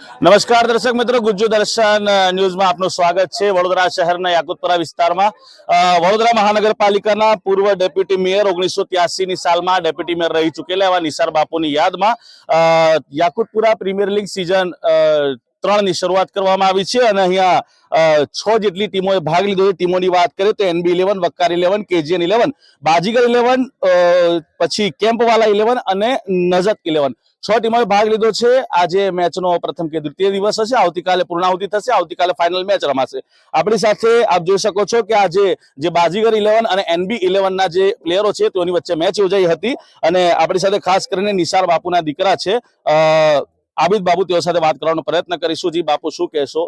નમસ્કાર દર્શક મિત્રો, ગુજ્જુ દર્શન ન્યૂઝમાં આપનું સ્વાગત છે. વડોદરા શહેરના યાકુતપુરા વિસ્તારમાં વડોદરા મહાનગરપાલિકાના પૂર્વ ડેપ્યુટી મેયર ઓગણીસો ની સાલમાં ડેપ્યુટી મેયર રહી ચૂકેલા એવા નિસાર બાપુની યાદમાં યાકુતપુરા પ્રીમિયર લીગ સિઝન ત્રણની શરૂઆત કરવામાં આવી છે અને અહીંયા છ જેટલી ટીમોએ ભાગ લીધો છે. ટીમોની વાત કરીએ તો NB eleven, Waqar eleven, KGN eleven, Baazigar eleven પછી કેમ્પવાલા ઇલેવન અને નજત ઇલેવન. છ ટીમોએ ભાગ લીધો છે. આજે મેચનો પ્રથમ કે દ્વિતીય દિવસ હશે. આવતીકાલે પૂર્ણાહુતિ થશે. આવતીકાલે ફાઇનલ મેચ રમાશે. આપણી સાથે આપ જોઈ શકો છો કે આજે જે બાજીગર ઇલેવન અને એનબી ઇલેવન ના જે પ્લેયરો છે, તેઓની વચ્ચે મેચ યોજાઈ હતી. અને આપણી સાથે ખાસ કરીને નિશાર બાપુના દીકરા છે. આબિદ બાબુ, તેઓ સાથે વાત કરવાનો પ્રયત્ન કરીશું. જી બાપુ, શું કહેશો?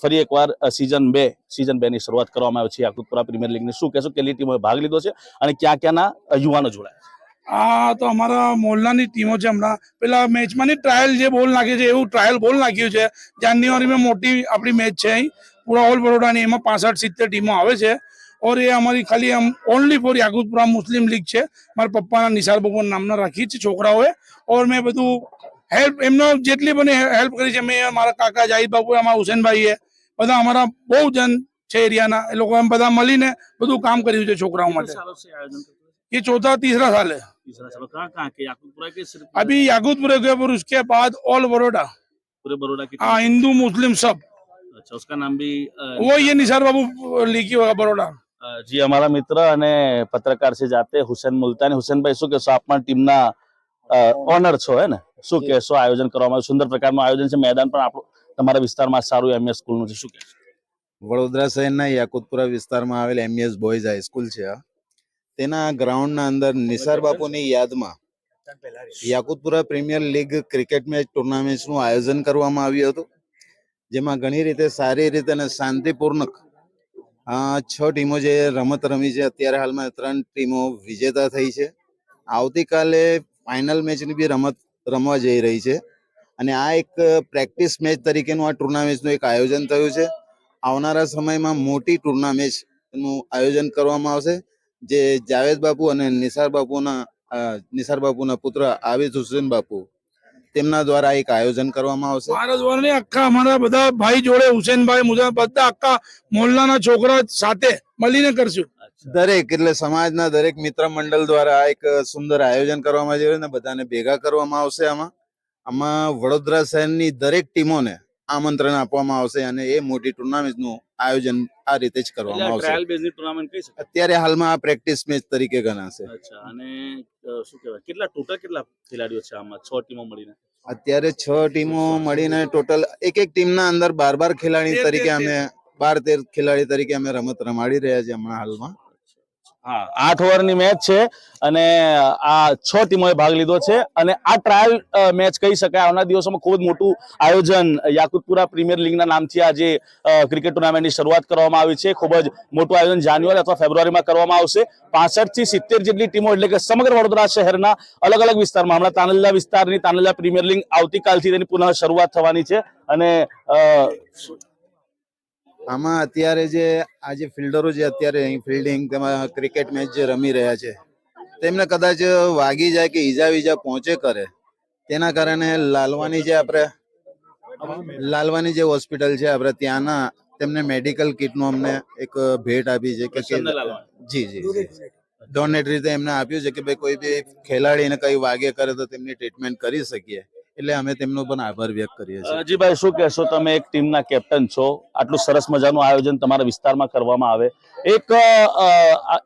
ફરી એકવાર સિઝન બે સિઝન બે ની શરૂઆત કરવામાં આવી છે. આકૃતપુરા પ્રીમિયર લીગની શું કહેશો? કેટલી ટીમોએ ભાગ લીધો છે? અને ક્યાં ક્યાંના યુવાનો જોડાયા આ તો અમારા મોલનાની ટીમો છે હમણાં. પેલા મેચમાં ની ટ્રાયલ જે બોલ નાખી છે એવું ટ્રાયલ બોલ નાખ્યું છે. જાન્યુઆરીમાં મોટી આપણી મેચ છે અહીં. પૂરા ઓલ બરોડાની એમાં પાસઠ સિત્તેર ટીમો આવે છે. ઓર એ અમારી ખાલી આમ only for Yakutpura Muslim League છે. મારા પપ્પાના નિશાર ભગવાન નામના રાખી છે છોકરાઓએ. ઓર મેં બધું હેલ્પ એમનો જેટલી બને હેલ્પ કરી છે મેં મારા કાકા જાહિદ બાપુ અમારા હુસેનભાઈએ બધા અમારા બહુ જન છે એરિયાના. એ લોકો એમ બધા મળીને બધું કામ કર્યું છે છોકરાઓ માટે. એ ચોથા તીસરા સાલે. तीसरा चलो कहाँ कहाँ के याकूबपुरा के सिर्फ अभी याकूतपुर के फिर उसके बाद ऑल बड़ोड़ा पूरे बड़ौदा की हाँ हिंदू मुस्लिम सब टीम? अच्छा उसका नाम भी अ, वो ये निसार बाबू लिखी होगा बड़ोड़ा અ, જી અમારા મિત્ર અને પત્રકાર છે જાતે હુસેન મુલતાની હુસેનભાઈ શું કહેશો આપ પણ ટીમના ઓનર છો હે ને શું કહેશો આયોજન કરવામાં આવ્યું સુંદર પ્રકારનું આયોજન છે મેદાન પણ આપણું તમારા વિસ્તારમાં સારું એમએસ સ્કૂલનું છે શું કહેશો વડોદરા શહેરના યાકુતપુરા વિસ્તારમાં આવેલ એમએસ બોયઝ હાઈસ્કૂલ છે આ. તેના ગ્રાઉન્ડના અંદર નિસાર બાપુની યાદમાં Yakutpura premier league cricket match ટુર્નામેન્ટનું આયોજન કરવામાં આવ્યું હતું જેમાં ઘણી રીતે સારી રીતે અને શાંતિપૂર્ણક આ છ ટીમો જે રમત રમી છે અત્યારે હાલમાં ત્રણ ટીમો વિજેતા થઈ છે. આવતીકાલે ફાઇનલ મેચની બી રમત રમવા જઈ રહી છે અને આ એક પ્રેક્ટિસ મેચ તરીકેનું આ ટુર્નામેન્ટનું એક આયોજન થયું છે. આવનારા સમયમાં મોટી ટુર્નામેન્ટનું આયોજન કરવામાં આવશે. જે જાવેદ બાપુ અને નિસાર બાપુના નિસાર બાપુના પુત્ર આબિદ હુસેન બાપુ તેમના દ્વારા એક આયોજન કરવામાં આવશે. મારા દ્વારા આખા અમારા બધા ભાઈ જોડે હુસેનભાઈ મુજા બધા આખા મોહલ્લાના છોકરા સાથે મળીને કરશું. દરેક એટલે સમાજના દરેક મિત્ર મંડળ દ્વારા એક સુંદર આયોજન કરવામાં આવ્યું અને બધાને ભેગા કરવામાં આવશે આમાં. આમાં વડોદરા શહેરની દરેક ટીમોને આમંત્રણ આપવામાં આવશે અને એ મોટી ટુર્નામેન્ટનું આયોજન આ રીતે જ કરવામાં આવશે. ટ્રાયલ બેઝની ટુર્નામેન્ટ કઈ શકાય? અત્યારે હાલમાં આ પ્રેક્ટિસ મેચ તરીકે ગણાશે. અચ્છા અને શું કહેવાય? કેટલા ટોટલ કેટલા ખેલાડીઓ છે આમાં? છ ટીમો મળીને? અત્યારે છ ટીમો મળીને ટોટલ એક એક ટીમના અંદર બાર બાર ખેલાડી તેર, તેર, તરીકે અમે બાર તેર ખેલાડી તરીકે અમે રમત રમાડી રહ્યા છીએ હમણાં હાલમાં. હા, આઠ ઓવરની મેચ છે અને આ છ ટીમોએ ભાગ લીધો છે અને આ ટ્રાયલ મેચ કહી શકાય. આવનાર દિવસોમાં ખૂબ જ મોટું આયોજન યાકુતપુરા પ્રીમિયર લીગના નામથી આજે ક્રિકેટ ટુર્નામેન્ટની શરૂઆત કરવામાં આવી છે. ખૂબ જ મોટું આયોજન જાન્યુઆરી અથવા ફેબ્રુઆરીમાં કરવામાં આવશે. પાસઠથી સિત્તેર જેટલી ટીમો એટલે કે સમગ્ર વડોદરા શહેરના અલગ અલગ વિસ્તારમાં. હમણાં તાનલ્લા વિસ્તારની તાનલા પ્રીમિયર લીગ આવતીકાલથી તેની પુનઃ શરૂઆત થવાની છે અને આમાં અત્યારે જે આ જે ફિલ્ડરો જે અત્યારે અહીં ફિલ્ડિંગ તેમાં ક્રિકેટ મેચ જે રમી રહ્યા છે તેમને કદાચ વાગી જાય કે ઈજા વિજા પહોંચે કરે. તેના કારણે લાલવાની જે આપણે લાલવાની જે હોસ્પિટલ છે આપણે ત્યાંના તેમને મેડિકલ કિટનું અમને એક ભેટ આપી છે કે. જી જી ડોનેટ રીતે એમને આપ્યું છે કે ભાઈ કોઈ બી ખેલાડીને કઈ વાગે કરે તો તેમની ટ્રીટમેન્ટ કરી શકીએ. એટલે અમે તેમનો પણ આભાર વ્યક્ત કરીએ છીએ. અજીભાઈ શું કહેશો તમે? એક ટીમના કેપ્ટન છો. આટલું સરસ મજાનું આયોજન તમારા વિસ્તારમાં કરવામાં આવે. એક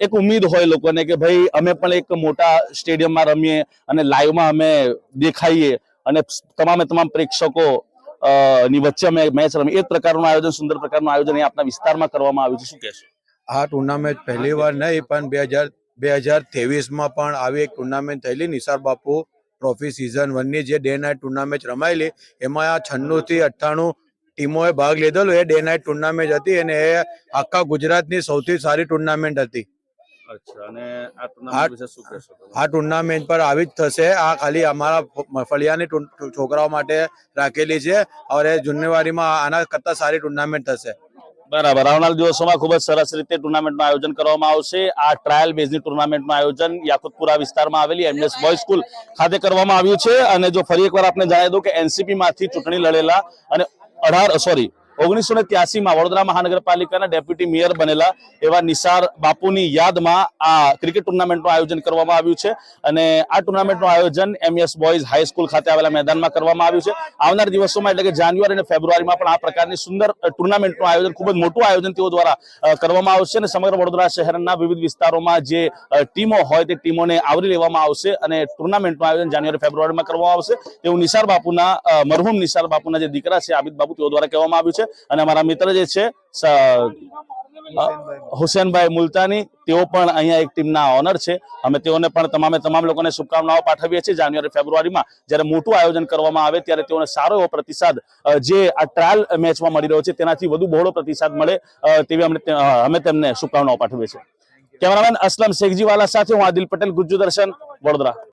એક ઉમેદ હોય લોકોને કે ભાઈ અમે પણ એક મોટા સ્ટેડિયમમાં રમીએ અને લાઈવમાં અમે દેખાઈએ અને તમામે તમામ પ્રેક્ષકો ની વચ્ચે અમે મેચ રમી એ પ્રકારનું આયોજન સુંદર પ્રકારનું આયોજન અહીં આપણા વિસ્તારમાં કરવામાં આવ્યું છે. શું કહેશો? આ ટુર્નામેન્ટ પહેલી વાર નહીં પણ બે હજાર બે હજાર ત્રેવીસમાં પણ આવી એક ટુર્નામેન્ટ થયેલી. નિસાર બાપુ ટ્રોફી સિઝન વનની જે ડે નાઇટ ટુર્નામેન્ટ રમાયેલી એમાં આ છન્નું થી અઠ્ઠાણું ટીમોએ ભાગ લીધેલો. એ ડે નાઇટ ટુર્નામેન્ટ હતી અને એ આખા ગુજરાતની સૌથી સારી ટુર્નામેન્ટ હતી. આ ટુર્નામેન્ટ પર આવી જ થશે. આ ખાલી અમારા ફળિયાની છોકરાઓ માટે રાખેલી છે. એ જાન્યુઆરીમાં આના કરતા સારી ટુર્નામેન્ટ થશે. બરાબર. આવનાર દિવસોમાં ખૂબ જ સરસ રીતે ટુર્નામેન્ટનું આયોજન કરવામાં આવશે. આ ટ્રાયલ બેઝની ટુર્નામેન્ટનું આયોજન યાકુતપુરા વિસ્તારમાં આવેલી એમએસ બોય સ્કૂલ ખાતે કરવામાં આવ્યું છે. અને જો ફરી એકવાર આપને જણાવી દઉં કે એનસીપી માંથી ચૂંટણી લડેલા અને અઢાર સોરી ઓગણીસો ને ત્યાસીમાં વડોદરા મહાનગરપાલિકાના ડેપ્યુટી મેયર બનેલા એવા નિસાર બાપુની યાદમાં આ ક્રિકેટ ટુર્નામેન્ટનું આયોજન કરવામાં આવ્યું છે. અને આ ટુર્નામેન્ટનું આયોજન એમએસ બોયઝ હાઈસ્કૂલ ખાતે આવેલા મેદાનમાં કરવામાં આવ્યું છે. આવનાર દિવસોમાં એટલે કે જાન્યુઆરી અને ફેબ્રુઆરીમાં પણ આ પ્રકારની સુંદર ટુર્નામેન્ટનું આયોજન, ખૂબ જ મોટું આયોજન તેઓ દ્વારા કરવામાં આવશે અને સમગ્ર વડોદરા શહેરના વિવિધ વિસ્તારોમાં જે ટીમો હોય તે ટીમોને આવરી લેવામાં આવશે અને ટુર્નામેન્ટનું આયોજન જાન્યુઆરી, ફેબ્રુઆરીમાં કરવામાં આવશે. તેવું નિસાર બાપુના મરહુમ નિસાર બાપુના જે દીકરા છે, આબિદ બાપુ, તેઓ દ્વારા કહેવામાં આવ્યું છે. અને અમારા મિત્ર જે છે હુસેનભાઈ મુલતાની, તેઓ પણ અહીંયા એક ટીમના ઓનર છે. અમે તેઓને પણ તમામે તમામ લોકોને શુભકામનાઓ પાઠવીએ છીએ. જાન્યુઆરી, ફેબ્રુઆરીમાં જ્યારે મોટું આયોજન કરવામાં આવે ત્યારે તેઓને સારો એવો પ્રતિસાદ જે આ ટ્રાયલ મેચમાં મળી રહ્યો છે, તેનાથી વધુ બહોળો પ્રતિસાદ મળે તેવી અમને અમે તેમને શુભકામનાઓ પાઠવીએ છીએ. કેમેરામેન અસલમ શેખજીવાલા સાથે હું આદિલ પટેલ, ગુજ્જુ દર્શન, વડોદરા.